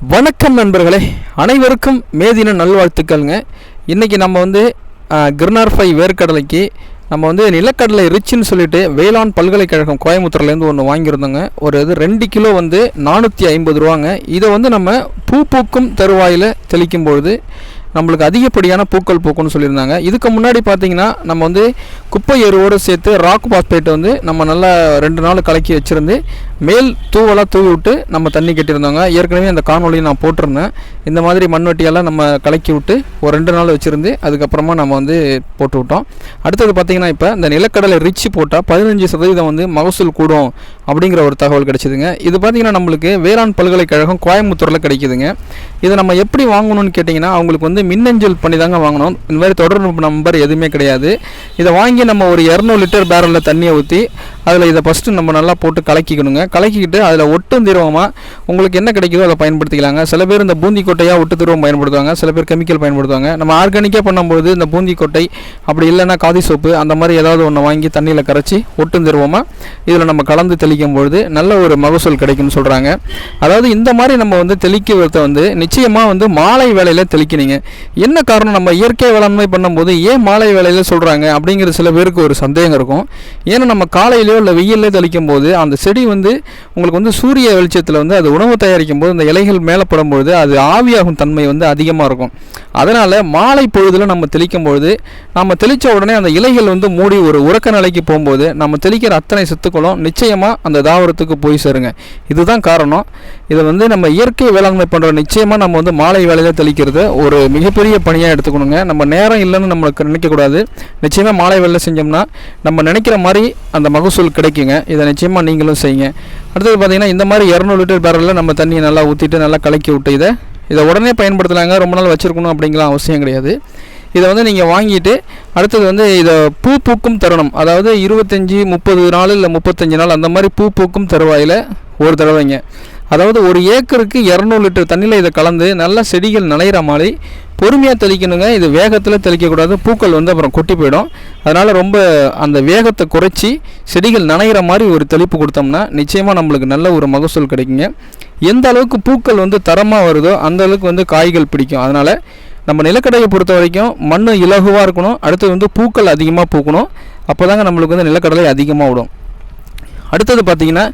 வணக்கம் நண்பர்களே அனைவருக்கும் மேதின நல்வாழ்த்துக்கள்ங்க. இன்றைக்கி நம்ம வந்து அஹ், கிர்னார் ஃபை வேர்க்கடலைக்கு நம்ம வந்து நிலக்கடலை ரிச்சுன்னு சொல்லிட்டு வேளாண் பல்கலைக்கழகம் கோயம்புத்தூர்லேருந்து ஒன்று வாங்கியிருந்தோங்க. ஒரு இது ரெண்டு கிலோ வந்து நானூற்றி ஐம்பது ரூபாங்க. இதை வந்து நம்ம பூ பூக்கும் தருவாயில் தெளிக்கும் பொழுது நம்மளுக்கு அதிகப்படியான பூக்கள் பூக்கும்னு சொல்லியிருந்தாங்க. இதுக்கு முன்னாடி பார்த்தீங்கன்னா நம்ம வந்து குப்பை எருவோடு சேர்த்து ராக் பாஸ்பேட் வந்து நம்ம நல்லா ரெண்டு நாள் கலக்கி வச்சுருந்து மேல் தூவலாக தூவி விட்டு நம்ம தண்ணி கட்டியிருந்தோங்க. ஏற்கனவே அந்த காணொலியை நான் போட்டிருந்தேன். இந்த மாதிரி மண்வெட்டியெல்லாம் நம்ம கலக்கி விட்டு ஒரு ரெண்டு நாள் வச்சுருந்து அதுக்கப்புறமா நம்ம வந்து போட்டு விட்டோம். அடுத்தது பார்த்திங்கன்னா இப்போ இந்த நிலக்கடலை ரிச்சு போட்டால் பதினஞ்சு சதவீதம் வந்து மகசூல் கூடும் அப்படிங்கிற ஒரு தகவல் கிடைச்சிதுங்க. இது பார்த்தீங்கன்னா நம்மளுக்கு வேளாண் பல்கலைக்கழகம் கோயம்புத்தூரில் கிடைக்குதுங்க. இதை நம்ம எப்படி வாங்கணும்னு கேட்டிங்கன்னா அவங்களுக்கு வந்து மின்னஞ்சல் பண்ணி தாங்க வாங்கணும். இந்த மாதிரி தொடர்பு நம்பர் எதுவுமே கிடையாது. இதை வாங்கி நம்ம ஒரு இரநூறு லிட்டர் பேரலில் தண்ணியை ஊற்றி அதில் இதை ஃபஸ்ட்டு நம்ம நல்லா போட்டு கலக்கிக்கணுங்க. கலக்கிக்கிட்டு அதில் ஒட்டும் திரவமாக உங்களுக்கு என்ன கிடைக்குதோ அதை பயன்படுத்திக்கலாங்க. சில பேர் இந்த பூந்தி கொட்டையாக ஒட்டு திரவம் பயன்படுத்துவாங்க. சில பேர் கெமிக்கல் பயன்படுத்துவாங்க. நம்ம ஆர்கானிக்காக பண்ணும்போது இந்த பூந்தி கொட்டை அப்படி இல்லைன்னா காதி சோப்பு அந்த மாதிரி ஏதாவது ஒன்று வாங்கி தண்ணியில் கரைச்சி ஒட்டும் திரவமாக இதில் நம்ம கலந்து தெளிக்கும் பொழுது நல்ல ஒரு மகசூல் கிடைக்கும்னு சொல்கிறாங்க அதாவது இந்த மாதிரி நம்ம வந்து தெளிக்கிறத வந்து நிச்சயமாக வந்து மாலை வேலையில் தெளிக்கணுங்க. என்ன காரணம்? நம்ம இயற்கை வேளாண்மை பண்ணும்போது ஏன் மாலை வேலையில் சொல்கிறாங்க அப்படிங்கிற சில பேருக்கு ஒரு சந்தேகம் இருக்கும். ஏன்னா நம்ம காலையிலையோ இல்லை வெயிலே தெளிக்கும் போது அந்த செடி வந்து உங்களுக்கு வந்து சூரிய வெளிச்சத்தில் வந்து அது உணவு தயாரிக்கும் போது அந்த இலைகள் மேலே படும்பொழுது அது ஆவியாகும் தன்மை வந்து அதிகமாக இருக்கும். அதனால் மாலை பொழுதில் நம்ம தெளிக்கும் பொழுது நம்ம தெளித்த உடனே அந்த இலைகள் வந்து மூடி ஒரு உறக்க நிலைக்கு போகும்போது நம்ம தெளிக்கிற அத்தனை சத்துக்களும் நிச்சயமாக அந்த தாவரத்துக்கு போய் சேருங்க. இதுதான் காரணம். இதை வந்து நம்ம இயற்கை வேளாண்மை பண்ணுற நிச்சயமாக நம்ம வந்து மாலை வேலையில் தெளிக்கிறது ஒரு மிகப்பெரிய பணியாக எடுத்துக்கணுங்க. நம்ம நேரம் இல்லைன்னு நம்மளுக்கு நினைக்கக்கூடாது. நிச்சயமாக மாலை வேலை செஞ்சோம்னா நம்ம நினைக்கிற மாதிரி அந்த மகசூல் கிடைக்குங்க. இதை நிச்சயமாக நீங்களும் செய்யுங்க. அடுத்தது பார்த்தீங்கன்னா இந்த மாதிரி இரநூறு லிட்டர் பேரலில் நம்ம தண்ணியை நல்லா ஊற்றிட்டு நல்லா கலக்கி விட்டு இதை இதை உடனே பயன்படுத்தலாங்க. ரொம்ப நாள் வச்சுருக்கணும் அப்படிங்கலாம் அவசியம் கிடையாது. இதை வந்து நீங்கள் வாங்கிட்டு அடுத்தது வந்து இதை பூ பூக்கும் தருணம். அதாவது இருபத்தஞ்சி முப்பது நாள் இல்லை முப்பத்தஞ்சு நாள் அந்த மாதிரி பூ பூக்கும் தருவாயில் ஒரு தடவைங்க. அதாவது ஒரு ஏக்கருக்கு இரநூறு லிட்டர் தண்ணியில் இதை கலந்து நல்லா செடிகள் நனைகிற மாதிரி பொறுமையாக தெளிக்கணுங்க. இது வேகத்தில் தெளிக்கக்கூடாது. பூக்கள் வந்து அப்புறம் கொட்டி போயிடும். அதனால் ரொம்ப அந்த வேகத்தை குறைச்சி செடிகள் நனைகிற மாதிரி ஒரு தெளிப்பு கொடுத்தோம்னா நிச்சயமாக நம்மளுக்கு நல்ல ஒரு மகசூல் கிடைக்குங்க. எந்த அளவுக்கு பூக்கள் வந்து தரமாக வருதோ அந்த அளவுக்கு வந்து காய்கள் பிடிக்கும். அதனால் நம்ம நிலக்கடையை பொறுத்த வரைக்கும் மண் இலகுவாக இருக்கணும். அடுத்தது வந்து பூக்கள் அதிகமாக பூக்கணும். அப்போ தாங்க நம்மளுக்கு வந்து நிலக்கடலை அதிகமாக விடும். அடுத்தது பார்த்தீங்கன்னா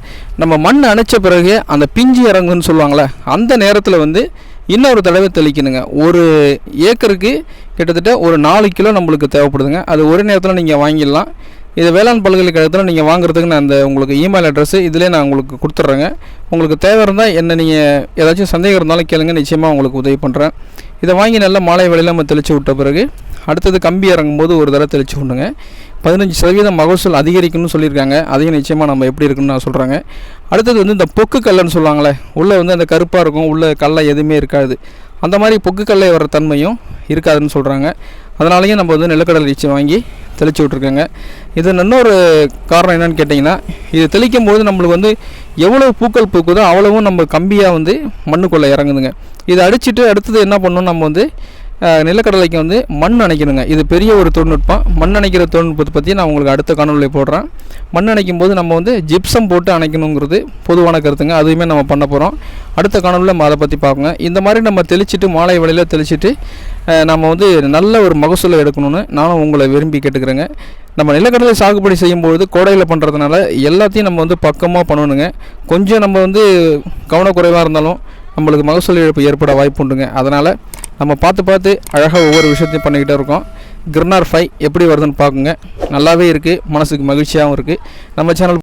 நம்ம மண் அணைச்ச பிறகு அந்த பிஞ்சு இறங்குன்னு சொல்லுவாங்களே அந்த நேரத்தில் வந்து இன்னொரு தடவை தெளிக்கணுங்க. ஒரு ஏக்கருக்கு கிட்டத்தட்ட ஒரு நாலு கிலோ நம்மளுக்கு தேவைப்படுதுங்க. அது ஒரு நேரத்தில் நீங்கள் வாங்கிடலாம். இது வேளாண் பல்கலைக்கழகத்தில் நீங்கள் வாங்குறதுக்கு நான் அந்த உங்களுக்கு இமெயில் அட்ரஸ்ஸு இதிலே நான் உங்களுக்கு கொடுத்துட்றேங்க. உங்களுக்கு தேவை இருந்தால் என்ன நீங்கள் ஏதாச்சும் சந்தேகம் இருந்தாலும் கேளுங்க. நிச்சயமாக உங்களுக்கு உதவி பண்ணுறேன் இதை வாங்கி நல்லா மாலை வேலையில் நம்ம தெளித்து விட்ட பிறகு அடுத்தது கம்பி இறங்கும்போது ஒரு தடவை தெளித்து விடுங்க பதினஞ்சு சதவீதம் மகசூல் அதிகரிக்கும்னு சொல்லியிருக்காங்க. அதையும் நிச்சயமாக நம்ம எப்படி இருக்குன்னு நான் சொல்கிறாங்க அடுத்தது வந்து இந்த பொக்கு கல்லுன்னு சொல்லுவாங்களே உள்ளே வந்து அந்த கருப்பாக இருக்கும் உள்ளே கல்லை எதுவுமே இருக்காது. அந்த மாதிரி பொக்கு கல்லை வர தன்மையும் இருக்காதுன்னு சொல்கிறாங்க அதனாலேயும் நம்ம வந்து நிலக்கடலை நீச்சல் வாங்கி தெளித்து விட்ருக்கோங்க இது இன்னொரு காரணம் என்னன்னு கேட்டிங்கன்னா இது தெளிக்கும் போது நம்மளுக்கு வந்து எவ்வளோ பூக்கள் பூக்குதோ அவ்வளவும் நம்ம கம்பியாக வந்து மண்ணுக்குள்ளே இறங்குதுங்க. இதை அடிச்சுட்டு அடுத்தது என்ன பண்ணணும்? நம்ம வந்து நிலக்கடலைக்கு வந்து மண் அணைக்கணுங்க. இது பெரிய ஒரு தொழில்நுட்பம். மண் அணைக்கிற தொழில்நுட்பத்தை பற்றி நான் உங்களுக்கு அடுத்த காணொலியில் போடுறேன். மண் அணைக்கும் போது நம்ம வந்து ஜிப்சம் போட்டு அணைக்கணுங்கிறது பொதுவான கருத்துங்க. அதுவுமே நம்ம பண்ண போகிறோம் அடுத்த காணொலியில் நம்ம அதை பற்றி பார்க்குங்க இந்த மாதிரி நம்ம தெளிச்சிட்டு மாலை வழியில் தெளிச்சிட்டு நம்ம வந்து நல்ல ஒரு மகசூலை எடுக்கணும்னு நானும் உங்களை விரும்பி கேட்டுக்கிறேங்க. நம்ம நிலக்கடலை சாகுபடி செய்யும்பொழுது கோடையில் பண்ணுறதுனால எல்லாத்தையும் நம்ம வந்து பக்கமாக பண்ணணுங்க. கொஞ்சம் நம்ம வந்து கவனக்குறைவாக இருந்தாலும் நம்மளுக்கு மகசூல் இழப்பு ஏற்பட வாய்ப்பு உண்டுங்க. அதனால் நம்ம பார்த்து பார்த்து அழகாக ஒவ்வொரு விஷயத்தையும் பண்ணிக்கிட்டே இருக்கோம். கிர்னார் ஃபை எப்படி வருதுன்னு பார்க்குங்க. நல்லாவே இருக்குது மனசுக்கு மகிழ்ச்சியாகவும் இருக்குது நம்ம சேனல்